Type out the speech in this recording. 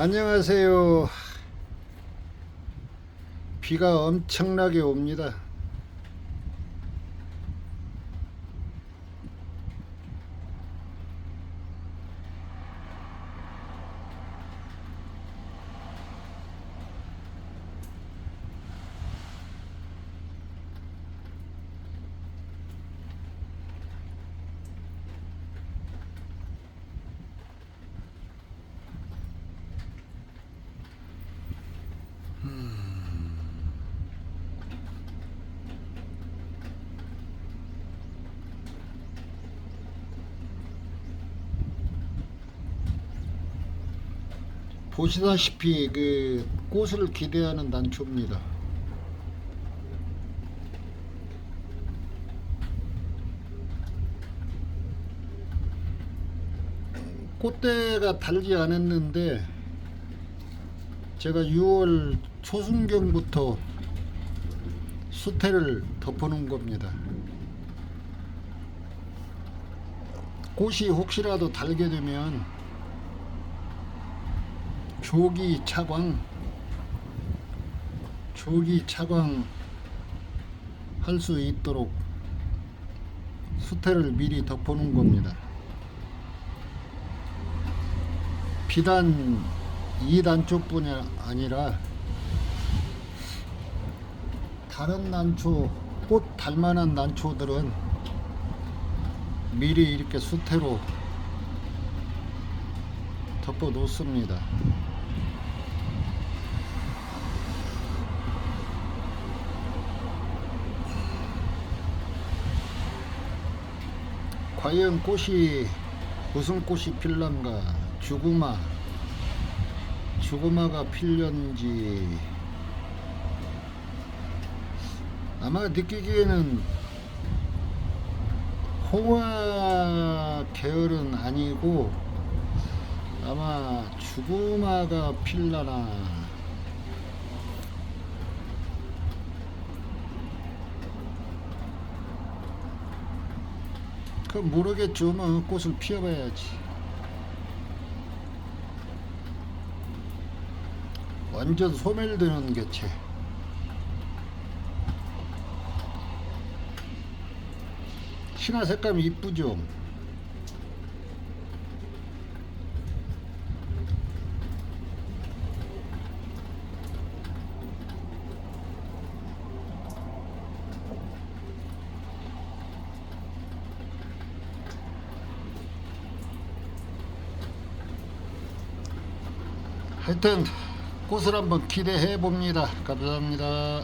안녕하세요. 비가 엄청나게 옵니다. 보시다시피 그 꽃을 기대하는 난초입니다. 꽃대가 달지 않았는데 제가 6월 초순경부터 수태를 덮어놓은 겁니다. 꽃이 혹시라도 달게 되면 조기 차광 조기 차광 할 수 있도록 수태를 미리 덮어놓은 겁니다. 비단 이 난초뿐이 아니라 다른 난초 꽃 달만한 난초들은 미리 이렇게 수태로 덮어 놓습니다. 과연 꽃이 무슨 꽃이 필란가? 주구마. 주구마가 필련지. 아마 느끼기에는 홍화 계열은 아니고 아마 주구마가 필라나 그 모르겠죠 뭐 꽃을 피워봐야지. 완전 소멸되는 개체. 신화 색감이 이쁘죠 하여튼 꽃을 한번 기대해 봅니다. 감사합니다